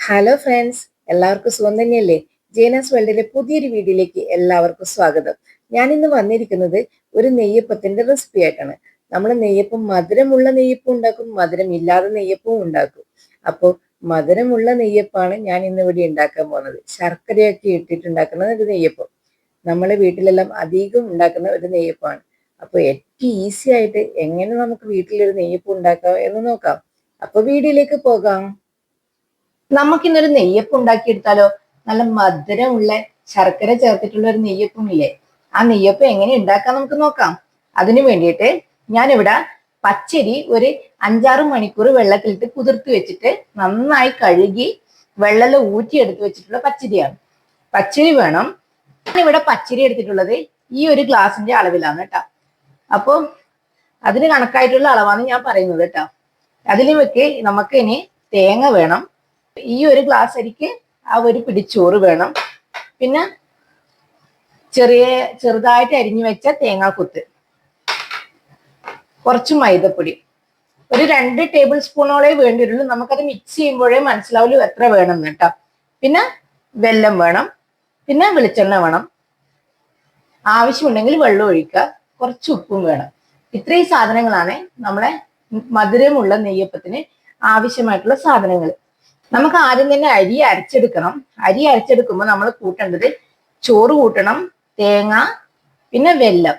Hello friends എല്ലാവർക്കും സുഖം തന്നെയല്ലേ? ജേനാസ് വേൾഡിലെ പുതിയൊരു വീഡിയോയിലേക്ക് എല്ലാവർക്കും സ്വാഗതം. ഞാൻ ഇന്ന് വന്നിരിക്കുന്നത് ഒരു നെയ്യപ്പത്തിന്റെ റെസിപ്പി ആയിട്ടാണ്. നമ്മൾ നെയ്യപ്പം മധുരമുള്ള നെയ്യപ്പം ഉണ്ടാക്കും മധുരം ഇല്ലാതെ നെയ്യപ്പവും ഉണ്ടാക്കും. അപ്പോൾ മധുരമുള്ള നെയ്യപ്പാണ് ഞാൻ ഇന്ന് ഇവിടെ ഉണ്ടാക്കാൻ പോകുന്നത്. ശർക്കരയൊക്കെ ഇട്ടിട്ടുണ്ടാക്കുന്ന ഒരു നെയ്യപ്പം. നമ്മളെ വീട്ടിലെല്ലാം അധികം ഉണ്ടാക്കുന്ന ഒരു നെയ്യപ്പാണ് അപ്പോൾ ഏറ്റവും ഈസി ആയിട്ട് എങ്ങനെ നമുക്ക് വീട്ടിലൊരു നെയ്യപ്പം ഉണ്ടാക്കാം എന്ന് നോക്കാം. അപ്പോൾ വീഡിയോയിലേക്ക് പോകാം. നമുക്കിന്നൊരു നെയ്യപ്പം ഉണ്ടാക്കിയെടുത്താലോ നല്ല മധുരമുള്ള ശർക്കര ചേർത്തിട്ടുള്ള ഒരു നെയ്യപ്പം ഇല്ലേ ആ നെയ്യപ്പം എങ്ങനെ ഉണ്ടാക്കാൻ നമുക്ക് നോക്കാം. അതിനു വേണ്ടിയിട്ട് ഞാനിവിടെ പച്ചരി ഒരു അഞ്ചാറ് മണിക്കൂർ വെള്ളത്തിലിട്ട് കുതിർത്ത് വെച്ചിട്ട് നന്നായി കഴുകി വെള്ളം ഊറ്റി എടുത്ത് വെച്ചിട്ടുള്ള പച്ചരിയാണ്. പച്ചരി വേണം. ഞാനിവിടെ പച്ചരി എടുത്തിട്ടുള്ളത് ഈ ഒരു ഗ്ലാസിന്റെ അളവിലാണ് കേട്ടോ. അപ്പോൾ അതിന് കണക്കായിട്ടുള്ള അളവാണ് ഞാൻ പറയുന്നത് കേട്ടോ. അതിലേക്ക് നമുക്ക് ഇനി തേങ്ങ വേണം. ഈ ഒരു ഗ്ലാസ് അരിക്ക് ആ ഒരു പിടിച്ചോറ് വേണം. പിന്നെ ചെറിയ ചെറുതായിട്ട് അരിഞ്ഞു വെച്ച തേങ്ങാക്കുത്ത്. കുറച്ച് മൈദപ്പൊടി. ഒരു രണ്ട് ടേബിൾ സ്പൂണോളേ വേണ്ടി വേണ്ടിയിട്ടുള്ളൂ നമുക്കത് മിക്സ് ചെയ്യുമ്പോഴേ മനസ്സിലാവുള്ളൂ എത്ര വേണം കേട്ടോ പിന്നെ വെല്ലം വേണം. പിന്നെ വെളിച്ചെണ്ണ വേണം. ആവശ്യമുണ്ടെങ്കിൽ വെള്ളം ഒഴിക്കുക. കുറച്ച് ഉപ്പും വേണം. ഇത്രയും സാധനങ്ങളാണ് നമ്മളെ മധുരമുള്ള നെയ്യപ്പത്തിന് ആവശ്യമായിട്ടുള്ള സാധനങ്ങൾ. നമുക്ക് ആദ്യം തന്നെ അരി അരച്ചെടുക്കണം. അരി അരച്ചെടുക്കുമ്പോൾ നമ്മൾ കൂട്ടേണ്ടത് ചോറ് കൂട്ടണം തേങ്ങ പിന്നെ വെല്ലം.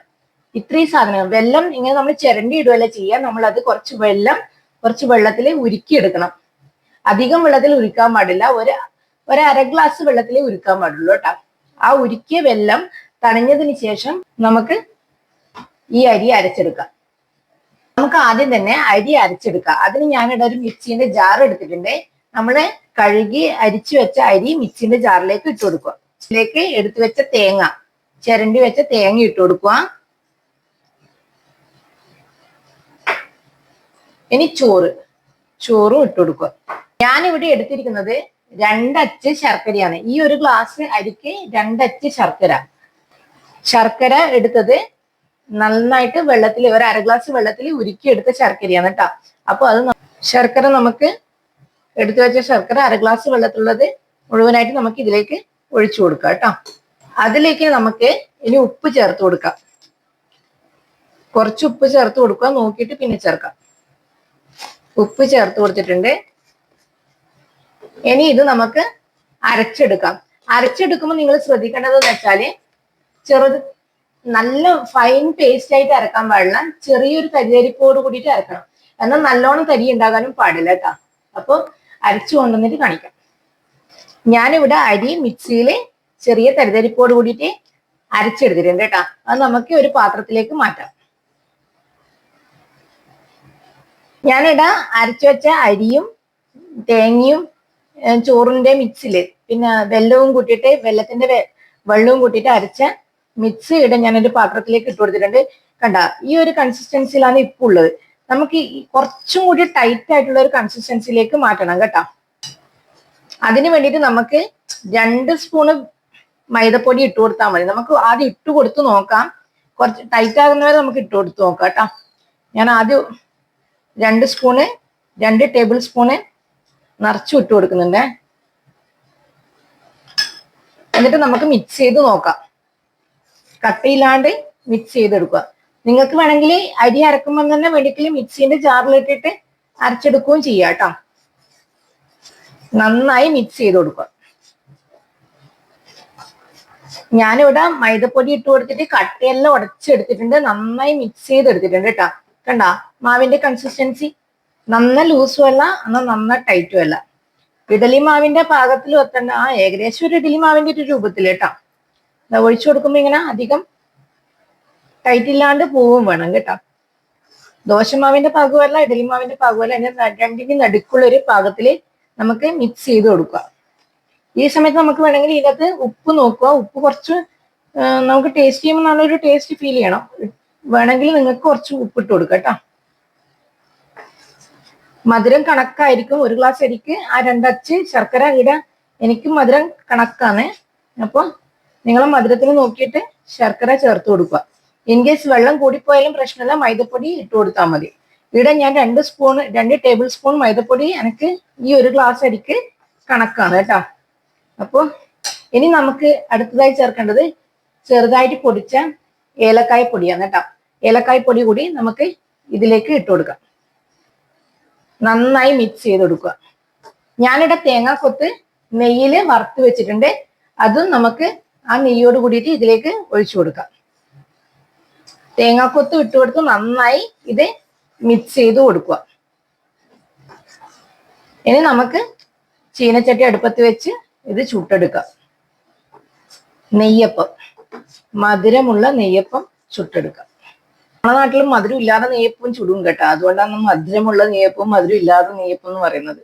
ഇത്രയും സാധനങ്ങൾ. വെല്ലം ഇങ്ങനെ നമ്മൾ ചിരണ്ടി ഇടുകയല്ല ചെയ്യുക നമ്മൾ അത് കുറച്ച് വെള്ളം കുറച്ച് വെള്ളത്തിൽ ഉരുക്കിയെടുക്കണം. അധികം വെള്ളത്തിൽ ഉരുക്കാൻ പാടില്ല. ഒരു ഒരു അര ഗ്ലാസ് വെള്ളത്തിൽ ഉരുക്കാൻ പാടുള്ളൂ കേട്ടോ. ആ ഉരുക്കിയ വെല്ലം തണിഞ്ഞതിന് ശേഷം നമുക്ക് ഈ അരി അരച്ചെടുക്കാം. നമുക്ക് ആദ്യം തന്നെ അരി അരച്ചെടുക്കാം. അതിന് ഞാനിവിടെ ഒരു മിക്സിന്റെ ജാർ എടുത്തിട്ടുണ്ട്. നമ്മൾ കഴുകി അരിച്ചു വെച്ച അരി മിക്സിന്റെ ജാറിലേക്ക് ഇട്ട് കൊടുക്കുക. ഇതിലേക്ക് എടുത്തു വെച്ച തേങ്ങ ചിരണ്ടി വെച്ച തേങ്ങ ഇട്ട് കൊടുക്കുക. ഇനി ചോറ് ചോറും ഇട്ട് കൊടുക്കുക. ഞാനിവിടെ എടുത്തിരിക്കുന്നത് രണ്ടച്ച് ശർക്കരയാണ്. ഈ ഒരു ഗ്ലാസ് അരിക്ക് രണ്ടച്ച് ശർക്കര. ശർക്കര എടുത്തത് നന്നായിട്ട് വെള്ളത്തിൽ ഒരു അര ഗ്ലാസ് വെള്ളത്തിൽ ഉരുക്കി എടുത്ത ശർക്കരയാണ് കേട്ടോ അപ്പൊ അത് ശർക്കര നമുക്ക് എടുത്തു വെച്ച ശർക്കര അര ഗ്ലാസ് വെള്ളത്തിലുള്ളത് മുഴുവനായിട്ട് നമുക്ക് ഇതിലേക്ക് ഒഴിച്ചു കൊടുക്കാം കേട്ടോ. അതിലേക്ക് നമുക്ക് ഇനി ഉപ്പ് ചേർത്ത് കൊടുക്കാം. കുറച്ച് ഉപ്പ് ചേർത്ത് കൊടുക്കുക. നോക്കിയിട്ട് പിന്നെ ചേർക്കാം. ഉപ്പ് ചേർത്ത് കൊടുത്തിട്ടുണ്ട്. ഇനി ഇത് നമുക്ക് അരച്ചെടുക്കാം. അരച്ചെടുക്കുമ്പോൾ നിങ്ങൾ ശ്രദ്ധിക്കേണ്ടതെന്ന് വെച്ചാൽ ചെറുത് നല്ല ഫൈൻ പേസ്റ്റ് ആയിട്ട് അരക്കാൻ പാടില്ല. ചെറിയൊരു തരിതരിപ്പോട് കൂടിയിട്ട് അരക്കണം. എന്നാൽ നല്ലോണം തരി ഉണ്ടാകാനും പാടില്ല കേട്ടോ. അപ്പോൾ അരച്ചു കൊണ്ടുവന്നിട്ട് കാണിക്കാം. ഞാനിവിടെ അരി മിക്സിയിൽ ചെറിയ തരിതരിപ്പോട് കൂടിയിട്ട് അരച്ചെടുത്തിട്ടുണ്ട് കേട്ടോ. അത് നമുക്ക് ഒരു പാത്രത്തിലേക്ക് മാറ്റാം. ഞാനിവിടെ അരച്ചു വെച്ച അരിയും തേങ്ങയും ചോറിന്റെ മിക്സിൽ പിന്നെ വെല്ലവും കൂട്ടിയിട്ട് വെല്ലത്തിന്റെ വെള്ളവും കൂട്ടിയിട്ട് അരച്ച മിക്സ് ഇട ഞാനൊരു പാത്രത്തിലേക്ക് ഇട്ട് കൊടുത്തിട്ടുണ്ട്. കണ്ട? ഈ ഒരു കൺസിസ്റ്റൻസിയിലാണ് ഇപ്പൊ ഉള്ളത്. നമുക്ക് കുറച്ചും കൂടി ടൈറ്റ് ആയിട്ടുള്ള ഒരു കൺസിസ്റ്റൻസിയിലേക്ക് മാറ്റണം കേട്ടോ. അതിന് വേണ്ടിയിട്ട് നമുക്ക് രണ്ട് സ്പൂണ് മൈദപ്പൊടി ഇട്ട് കൊടുത്താൽ മതി. നമുക്ക് ആദ്യം ഇട്ട് കൊടുത്ത് നോക്കാം. കുറച്ച് ടൈറ്റ് ആകുന്നവരെ നമുക്ക് ഇട്ട് കൊടുത്ത് നോക്കാം കേട്ടോ. ഞാൻ ആദ്യം രണ്ട് സ്പൂണ് രണ്ട് ടേബിൾ സ്പൂണ് നിറച്ചു ഇട്ട് കൊടുക്കുന്നുണ്ട്. എന്നിട്ട് നമുക്ക് മിക്സ് ചെയ്ത് നോക്കാം. കട്ടയില്ലാണ്ട് മിക്സ് ചെയ്തെടുക്കുക. നിങ്ങൾക്ക് വേണമെങ്കിൽ അരി അരക്കുമ്പോൾ തന്നെ വേണമെങ്കിൽ മിക്സിന്റെ ജാറിലിട്ടിട്ട് അരച്ചെടുക്കുകയും ചെയ്യാം കേട്ടോ. നന്നായി മിക്സ് ചെയ്ത് കൊടുക്കുക. ഞാനിവിടെ മൈദപ്പൊടി ഇട്ട് കൊടുത്തിട്ട് കട്ടയെല്ലാം ഉടച്ചെടുത്തിട്ടുണ്ട്. നന്നായി മിക്സ് ചെയ്ത് എടുത്തിട്ടുണ്ട് കേട്ടോ. കണ്ട? മാവിന്റെ കൺസിസ്റ്റൻസി നന്ന ലൂസും അല്ല എന്നാൽ നന്ന ടൈറ്റും അല്ല. ഇഡലി മാവിന്റെ പാകത്തിൽ വെത്തണ്ട ആ ഏകദേശം ഒരു ഇഡലി മാവിന്റെ ഒരു രൂപത്തിൽ കേട്ടോ. ഒഴിച്ചു കൊടുക്കുമ്പോ ഇങ്ങനെ അധികം ടൈറ്റ് ഇല്ലാണ്ട് പോവും വേണം കേട്ടോ. ദോശമാവിന്റെ പാകമല്ല ഇഡലിമാവിന്റെ പാകുവല്ല അതിന്റെ രണ്ടിന്റെ നടുക്കുള്ള ഒരു പാകത്തിൽ നമുക്ക് മിക്സ് ചെയ്ത് കൊടുക്കുക. ഈ സമയത്ത് നമുക്ക് വേണമെങ്കിൽ ഇതിനകത്ത് ഉപ്പ് നോക്കുക. ഉപ്പ് കുറച്ച് നമുക്ക് ടേസ്റ്റ് ചെയ്യുമ്പോൾ നല്ലൊരു ടേസ്റ്റ് ഫീൽ ചെയ്യണം. വേണമെങ്കിൽ നിങ്ങൾക്ക് കുറച്ച് ഉപ്പിട്ട് കൊടുക്കുക കേട്ടോ. മധുരം കണക്കായിരിക്കും. ഒരു ഗ്ലാസ് അരിക്ക് ആ രണ്ടച്ച് ശർക്കര ഇട എനിക്ക് മധുരം കണക്കാണ്. അപ്പോൾ നിങ്ങൾ മധുരത്തിന് നോക്കിയിട്ട് ശർക്കര ചേർത്ത് കൊടുക്കുക. ഇൻ കേസ് വെള്ളം കൂടിപ്പോയാലും പ്രശ്നമില്ല മൈദപ്പൊടി ഇട്ട് കൊടുത്താൽ മതി. ഇവിടെ ഞാൻ രണ്ട് സ്പൂൺ രണ്ട് ടേബിൾ സ്പൂൺ മൈദപ്പൊടി എനിക്ക് ഈ ഒരു ഗ്ലാസ് അരിക്ക് കണക്കാണ് കേട്ടോ. അപ്പോൾ ഇനി നമുക്ക് അടുത്തതായി ചേർക്കേണ്ടത് ചെറുതായിട്ട് പൊടിച്ച ഏലക്കായ പൊടിയാണ് കേട്ടോ. ഏലക്കായ പൊടി കൂടി നമുക്ക് ഇതിലേക്ക് ഇട്ട് കൊടുക്കാം. നന്നായി മിക്സ് ചെയ്ത് കൊടുക്കുക. ഞാനിവിടെ തേങ്ങാക്കൊത്ത് നെയ്യിൽ വറുത്ത് വെച്ചിട്ടുണ്ട്. അതും നമുക്ക് ആ നെയ്യോട് കൂടിയിട്ട് ഇതിലേക്ക് ഒഴിച്ചു കൊടുക്കാം. തേങ്ങാക്കൊത്ത് ഇട്ട് കൊടുത്ത് നന്നായി ഇത് മിക്സ് ചെയ്ത് കൊടുക്കുക. ഇനി നമുക്ക് ചീനച്ചട്ടി അടുപ്പത്ത് വെച്ച് ഇത് ചുട്ടെടുക്കാം. നെയ്യപ്പം മധുരമുള്ള നെയ്യപ്പം ചുട്ടെടുക്കാം. നമ്മുടെ നാട്ടിൽ മധുരം ഇല്ലാതെ നെയ്യപ്പം ചുടും കേട്ടോ. അതുകൊണ്ടാണ് മധുരമുള്ള നെയ്യപ്പം മധുരം ഇല്ലാതെ നെയ്യപ്പം എന്ന് പറയുന്നത്.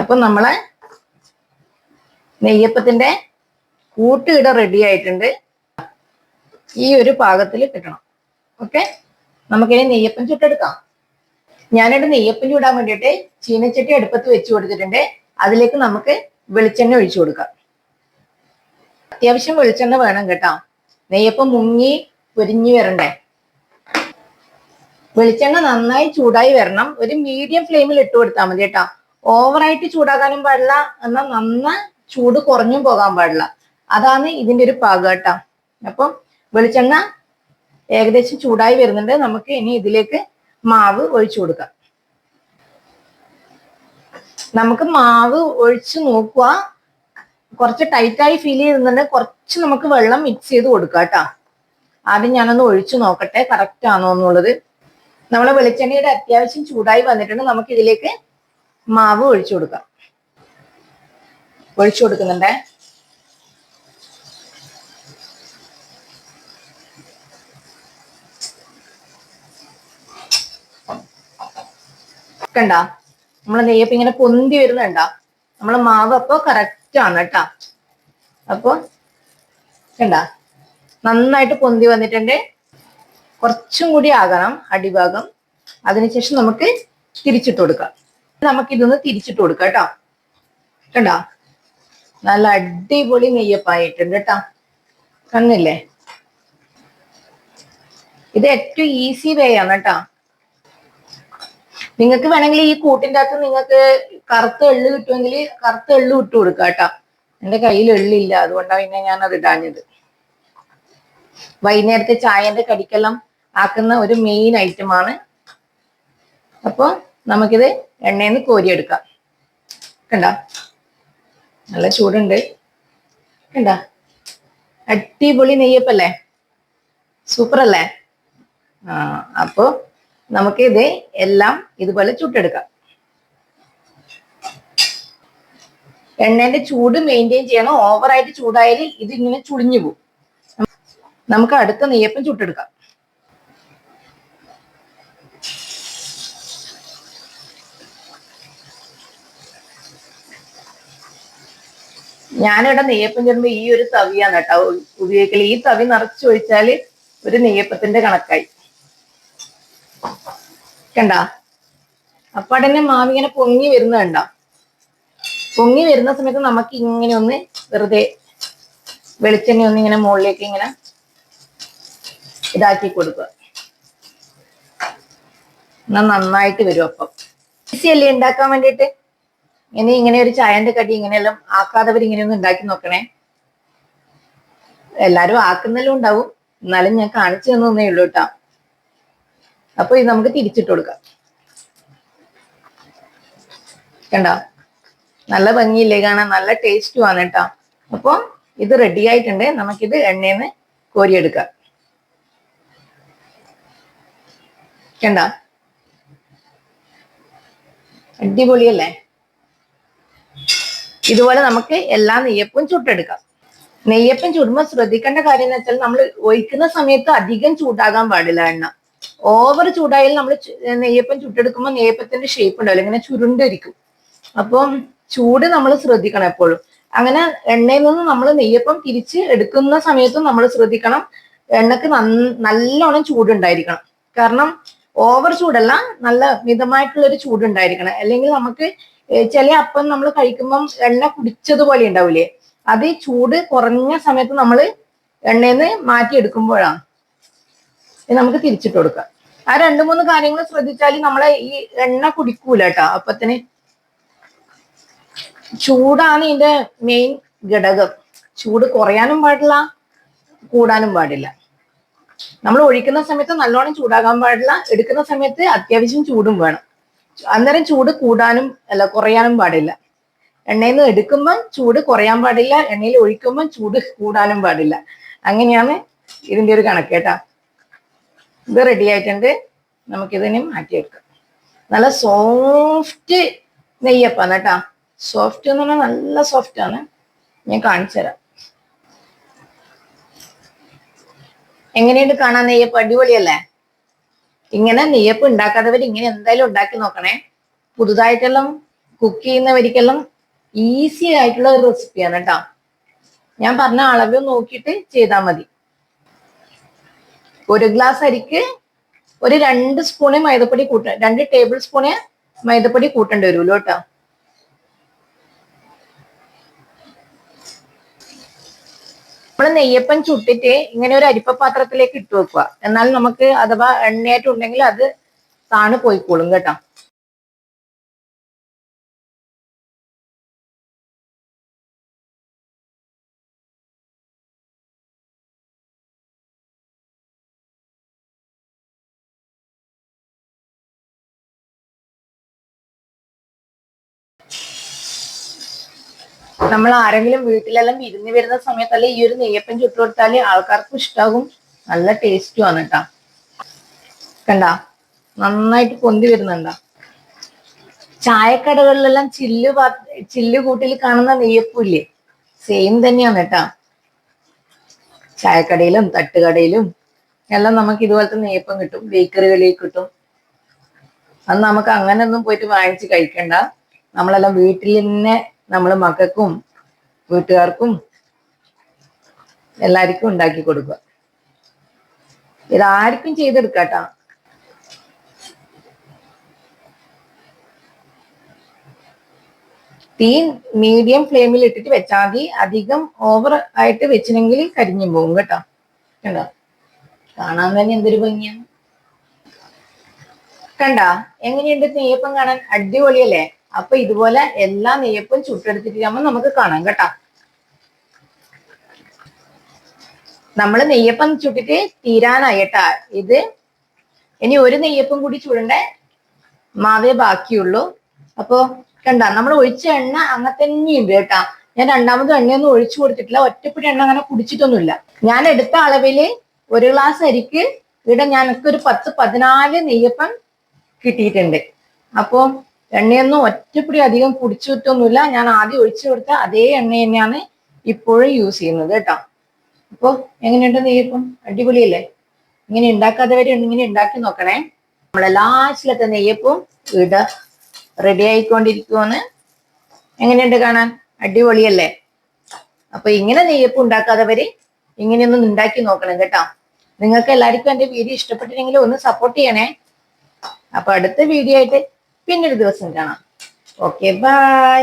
അപ്പൊ നമ്മളെ നെയ്യപ്പത്തിന്റെ കൂട്ടുകിട റെഡി ആയിട്ടുണ്ട്. ഈ ഒരു പാകത്തിൽ കിട്ടണം. ഓക്കെ നമുക്കിനി നെയ്യപ്പം ചുട്ടെടുക്കാം. ഞാനിവിടെ നെയ്യപ്പം ചൂടാൻ വേണ്ടിയിട്ട് ചീനച്ചട്ടി അടുപ്പത്ത് വെച്ച് കൊടുത്തിട്ടുണ്ട്. അതിലേക്ക് നമുക്ക് വെളിച്ചെണ്ണ ഒഴിച്ചു കൊടുക്കാം. അത്യാവശ്യം വെളിച്ചെണ്ണ വേണം കേട്ടോ. നെയ്യപ്പം മുങ്ങി പൊരിഞ്ഞു വരണ്ടേ? വെളിച്ചെണ്ണ നന്നായി ചൂടായി വരണം. ഒരു മീഡിയം ഫ്ലെയിമിൽ ഇട്ട് കൊടുത്താൽ മതി കേട്ടോ. ഓവറായിട്ട് ചൂടാകാനും പാടില്ല. എന്നാൽ നന്ന ചൂട് കുറഞ്ഞും പോകാൻ പാടില്ല. അതാണ് ഇതിന്റെ ഒരു പാകം കേട്ടോ. അപ്പം വെളിച്ചെണ്ണ ഏകദേശം ചൂടായി വരുന്നുണ്ട്. നമുക്ക് ഇനി ഇതിലേക്ക് മാവ് ഒഴിച്ചു കൊടുക്കാം. നമുക്ക് മാവ് ഒഴിച്ച് നോക്കുക. കുറച്ച് ടൈറ്റായി ഫീൽ ചെയ്യുന്നുണ്ട്. കുറച്ച് നമുക്ക് വെള്ളം മിക്സ് ചെയ്ത് കൊടുക്കുക കേട്ടോ. ആദ്യം ഞാനൊന്ന് ഒഴിച്ചു നോക്കട്ടെ. കറക്റ്റ് ആണോ എന്നുള്ളത്. നമ്മളെ വെളിച്ചെണ്ണയുടെ അത്യാവശ്യം ചൂടായി വന്നിട്ടുണ്ട്. നമുക്ക് ഇതിലേക്ക് മാവ് ഒഴിച്ചു കൊടുക്കാം. ഒഴിച്ചു കൊടുക്കുന്നുണ്ടേ. കണ്ട നമ്മളെ നെയ്യപ്പം ഇങ്ങനെ പൊന്തി വരുന്നുണ്ട. നമ്മളെ മാവ് അപ്പൊ കറക്റ്റ് ആണ് കേട്ടാ. അപ്പൊ കണ്ട? നന്നായിട്ട് പൊന്തി വന്നിട്ടുണ്ട്. കുറച്ചും കൂടി ആകണം അടിഭാഗം. അതിനുശേഷം നമുക്ക് തിരിച്ചിട്ട് കൊടുക്കാം. നമുക്ക് ഇതൊന്ന് തിരിച്ചിട്ട് കൊടുക്കാം കേട്ടോ. കണ്ട? നല്ല അടിപൊളി നെയ്യപ്പായിട്ടുണ്ട് കേട്ടോ. കണ്ടില്ലേ ഇത് ഏറ്റവും ഈസി വേ ആണ് കേട്ടോ. നിങ്ങൾക്ക് വേണമെങ്കിൽ ഈ കൂട്ടിന്റെ അകത്ത് നിങ്ങൾക്ക് കറുത്ത എള്ള് കിട്ടുമെങ്കിൽ കറുത്ത എള്ള് ഇട്ട് കൊടുക്കുക കേട്ടോ. എന്റെ കയ്യിൽ എള്ളില്ല അതുകൊണ്ടാണ് പിന്നെ ഞാൻ അത് ഇടാഞ്ഞത്. വൈകുന്നേരത്തെ ചായന്റെ കടിക്കെല്ലാം ആക്കുന്ന ഒരു മെയിൻ ഐറ്റമാണ് അപ്പോൾ നമുക്കിത് എണ്ണയിൽ നിന്ന് കോരിയെടുക്കാം. കണ്ട? നല്ല ചൂടുണ്ട്. കണ്ട? അടിപൊളി നെയ്യപ്പല്ലേ? സൂപ്പർ അല്ലേ ആ അപ്പോ നമുക്ക് ഇത് എല്ലാം ഇതുപോലെ ചുട്ടെടുക്കാം. എണ്ണേന്റെ ചൂട് മെയിന്റെയിൻ ചെയ്യണം. ഓവറായിട്ട് ചൂടായാൽ ഇത് ഇങ്ങനെ ചുളിഞ്ഞു പോകും. നമുക്ക് അടുത്ത നെയ്യപ്പം ചുട്ടെടുക്കാം. ഞാനിവിടെ നെയ്യപ്പം ചുടുമ്പോ ഈ ഒരു തവിയാണ് കേട്ടോ ഉപയോഗിക്കൽ ഈ തവി നിറച്ച് ഒഴിച്ചാൽ ഒരു നെയ്യപ്പത്തിന്റെ കണക്കായി. കണ്ട? അപ്പൊ മാവ് ഇങ്ങനെ പൊങ്ങി വരുന്ന കണ്ട? പൊങ്ങി വരുന്ന സമയത്ത് നമുക്ക് ഇങ്ങനെ ഒന്ന് വെറുതെ വെളിച്ചെണ്ണ ഒന്ന് ഇങ്ങനെ മുകളിലേക്ക് ഇങ്ങനെ ഇതാക്കി കൊടുക്കുക. എന്നാ നന്നായിട്ട് വരും അപ്പം. ഈസി അല്ലേ ഉണ്ടാക്കാൻ വേണ്ടിയിട്ട്? ഇനി ഇങ്ങനെ ഒരു ചായന്റെ കടി ഇങ്ങനെയെല്ലാം ആക്കാത്തവർ ഇങ്ങനെയൊന്നും ഉണ്ടാക്കി നോക്കണേ. എല്ലാരും ആക്കുന്നെല്ലാം ഉണ്ടാവും. എന്നാലും ഞാൻ കാണിച്ചു തന്നേ ഉള്ളൂ കേട്ടോ. അപ്പൊ ഇത് നമുക്ക് തിരിച്ചിട്ട് കൊടുക്കാം. കണ്ടോ? നല്ല ഭംഗിയില്ലേ കാണാൻ? നല്ല ടേസ്റ്റും ആണ് കേട്ടോ അപ്പൊ ഇത് റെഡി ആയിട്ടുണ്ട്. നമുക്കിത് എണ്ണയിൽ കോരിയെടുക്കാം. കണ്ട? അടിപൊളിയല്ലേ? ഇതുപോലെ നമുക്ക് എല്ലാ നെയ്യപ്പവും ചുട്ടെടുക്കാം. നെയ്യപ്പം ചുടുമ്പോൾ ശ്രദ്ധിക്കേണ്ട കാര്യം എന്ന് വെച്ചാൽ നമ്മൾ ഒഴിക്കുന്ന സമയത്ത് അധികം ചൂടാകാൻ പാടില്ല എണ്ണ. ഓവർ ചൂടായാലും നമ്മൾ നെയ്യപ്പം ചുട്ടെടുക്കുമ്പോൾ നെയ്യപ്പത്തിന്റെ ഷേപ്പ് ഉണ്ടാവില്ല. ഇങ്ങനെ ചുരുണ്ടിരിക്കും. അപ്പം ചൂട് നമ്മൾ ശ്രദ്ധിക്കണം എപ്പോഴും. അങ്ങനെ എണ്ണയിൽ നിന്ന് നമ്മൾ നെയ്യപ്പം തിരിച്ച് എടുക്കുന്ന സമയത്തും നമ്മൾ ശ്രദ്ധിക്കണം. എണ്ണക്ക് നല്ലോണം ചൂടുണ്ടായിരിക്കണം. കാരണം ഓവർ ചൂടല്ല നല്ല മിതമായിട്ടുള്ള ഒരു ചൂടുണ്ടായിരിക്കണം. അല്ലെങ്കിൽ നമുക്ക് ചില അപ്പം നമ്മൾ കഴിക്കുമ്പം എണ്ണ കുടിച്ചതുപോലെ ഉണ്ടാവില്ലേ അത് ഈ ചൂട് കുറഞ്ഞ സമയത്ത് നമ്മൾ എണ്ണയിൽ നിന്ന് മാറ്റിയെടുക്കുമ്പോഴാണ് നമുക്ക് തിരിച്ചിട്ട് കൊടുക്കാം. ആ രണ്ട് മൂന്ന് കാര്യങ്ങൾ ശ്രദ്ധിച്ചാൽ നമ്മളെ ഈ എണ്ണ കുടിക്കൂല കേട്ടോ അപ്പത്തിന് ചൂടാണ് ഇതിന്റെ മെയിൻ ഘടകം. ചൂട് കുറയാനും പാടില്ല കൂടാനും പാടില്ല. നമ്മൾ ഒഴിക്കുന്ന സമയത്ത് നല്ലോണം ചൂടാകാൻ പാടില്ല എടുക്കുന്ന സമയത്ത് അത്യാവശ്യം ചൂടും വേണം. അന്നേരം ചൂട് കൂടാനും അല്ല കുറയാനും പാടില്ല. എണ്ണയിൽ നിന്ന് എടുക്കുമ്പം ചൂട് കുറയാൻ പാടില്ല എണ്ണയിൽ ഒഴിക്കുമ്പം ചൂട് കൂടാനും പാടില്ല. അങ്ങനെയാണ് ഇതിന്റെ ഒരു കണക്ക് കേട്ടാ ഇത് റെഡി ആയിട്ടുണ്ട്. നമുക്കിതിനെ മാറ്റിയെടുക്കാം. നല്ല സോഫ്റ്റ് നെയ്യപ്പാണ് കേട്ടാ. സോഫ്റ്റ് എന്ന് പറഞ്ഞാൽ നല്ല സോഫ്റ്റ് ആണ്. ഞാൻ കാണിച്ചു തരാം. എങ്ങനെയുണ്ട് കാണാൻ നെയ്യപ്പ്? അടിപൊളിയല്ലേ? ഇങ്ങനെ നെയ്യപ്പ് ഉണ്ടാക്കാത്തവർ ഇങ്ങനെ എന്തായാലും ഉണ്ടാക്കി നോക്കണേ. പുതുതായിട്ടെല്ലാം കുക്ക് ചെയ്യുന്നവർക്കെല്ലാം ഈസി ആയിട്ടുള്ള ഒരു റെസിപ്പിയാണ് കേട്ടോ. ഞാൻ പറഞ്ഞ അളവ് നോക്കിയിട്ട് ചെയ്താൽ മതി. ഒരു ഗ്ലാസ് അരിക്ക് ഒരു രണ്ട് സ്പൂണ് മൈദപ്പൊടി കൂട്ട രണ്ട് ടേബിൾ സ്പൂണ് മൈദപ്പൊടി കൂട്ടേണ്ടി വരുമല്ലോ കേട്ടോ നമ്മൾ നെയ്യപ്പം ചുട്ടിട്ട് ഇങ്ങനെ ഒരു അരിപ്പ പാത്രത്തിലേക്ക് ഇട്ട് വെക്കുക. എന്നാൽ നമുക്ക് അഥവാ എണ്ണയായിട്ടുണ്ടെങ്കിൽ അത് താണു പോയിക്കോളും കേട്ടോ. നമ്മൾ ആരെങ്കിലും വീട്ടിലെല്ലാം വിരുന്ന് വരുന്ന സമയത്തല്ല ഈ ഒരു നെയ്യപ്പം ചുട്ടു കൊടുത്താൽ ആൾക്കാർക്കും ഇഷ്ടാകും. നല്ല ടേസ്റ്റും ആണ് കേട്ടാ കണ്ട? നന്നായിട്ട് പൊന്തി വരുന്നുണ്ട ചായക്കടകളിലെല്ലാം ചില്ല് പാ- ചില്ല് കൂട്ടിൽ കാണുന്ന നെയ്യപ്പൂല്ലേ സെയിം തന്നെയാണ് കേട്ടാ ചായക്കടയിലും തട്ടുകടയിലും എല്ലാം നമുക്ക് ഇതുപോലത്തെ നെയ്യപ്പം കിട്ടും. ബേക്കറികളിൽ കിട്ടും. അത് നമുക്ക് അങ്ങനെ ഒന്നും പോയിട്ട് വാങ്ങിച്ച് കഴിക്കണ്ട. നമ്മളെല്ലാം വീട്ടിൽ തന്നെ നമ്മൾ മക്കൾക്കും വീട്ടുകാർക്കും എല്ലാവർക്കും ഉണ്ടാക്കി കൊടുക്കുക. ഇതാർക്കും ചെയ്തെടുക്കാട്ടാ. തീ മീഡിയം ഫ്ലെയിമിൽ ഇട്ടിട്ട് വെച്ചാൽ മതി. അധികം ഓവർ ആയിട്ട് വെച്ചിനെങ്കിൽ കരിഞ്ഞു പോകും കേട്ടോ. കണ്ടോ? കാണാൻ തന്നെ എന്തൊരു ഭംഗിയാണ്. കണ്ട? എങ്ങനെയുണ്ട്? നെയ്യപ്പം കാണാൻ? അടിപൊളിയല്ലേ? അപ്പൊ ഇതുപോലെ എല്ലാ നെയ്യപ്പും ചുട്ടെടുത്തിട്ടാകുമ്പോൾ നമുക്ക് കാണാം കേട്ടോ. നമ്മൾ നെയ്യപ്പം ചുട്ടിട്ട് തീരാനായിട്ടാ ഇത് ഇനി ഒരു നെയ്യപ്പം കൂടി ചുടണ്ടേ മാവേ ബാക്കിയുള്ളൂ. അപ്പോ കണ്ട നമ്മൾ ഒഴിച്ച എണ്ണ അങ്ങനെ തന്നെയുണ്ട് കേട്ടാ. ഞാൻ രണ്ടാമത് എണ്ണയൊന്നും ഒഴിച്ചു കൊടുത്തിട്ടില്ല. ഒറ്റപ്പിടി എണ്ണ അങ്ങനെ കുടിച്ചിട്ടൊന്നുമില്ല. ഞാൻ എടുത്ത അളവിൽ ഒരു ഗ്ലാസ് അരിക്ക് ഇവിടെ ഞങ്ങൾക്ക് ഒരു പത്ത് പതിനാല് നെയ്യപ്പം കിട്ടിയിട്ടുണ്ട്. അപ്പോ എണ്ണയൊന്നും ഒറ്റപ്പിടി അധികം കുടിച്ചു കിട്ടൊന്നുമില്ല ഞാൻ ആദ്യം ഒഴിച്ചു കൊടുത്ത അതേ എണ്ണ തന്നെയാണ് ഇപ്പോഴും യൂസ് ചെയ്യുന്നത് കേട്ടോ. അപ്പൊ എങ്ങനെയുണ്ട് നെയ്യപ്പം? അടിപൊളിയല്ലേ? ഇങ്ങനെ ഉണ്ടാക്കാത്തവര് ഇങ്ങനെ ഉണ്ടാക്കി നോക്കണേ. നമ്മളെ ലാസ്റ്റിലത്തെ നെയ്യപ്പവും ഇവിടെ റെഡി ആയിക്കൊണ്ടിരിക്കുവാണ്. എങ്ങനെയുണ്ട് കാണാൻ? അടിപൊളിയല്ലേ? അപ്പൊ ഇങ്ങനെ നെയ്യപ്പം ഉണ്ടാക്കാതെ വരെ ഇങ്ങനെയൊന്നും ഉണ്ടാക്കി നോക്കണം കേട്ടോ. നിങ്ങൾക്ക് എല്ലാവർക്കും എന്റെ വീഡിയോ ഇഷ്ടപ്പെട്ടിട്ടുണ്ടെങ്കിൽ ഒന്ന് സപ്പോർട്ട് ചെയ്യണേ. അപ്പൊ അടുത്ത വീഡിയോ ആയിട്ട് പിന്നൊരു ദിവസം കാണാം. Okay bye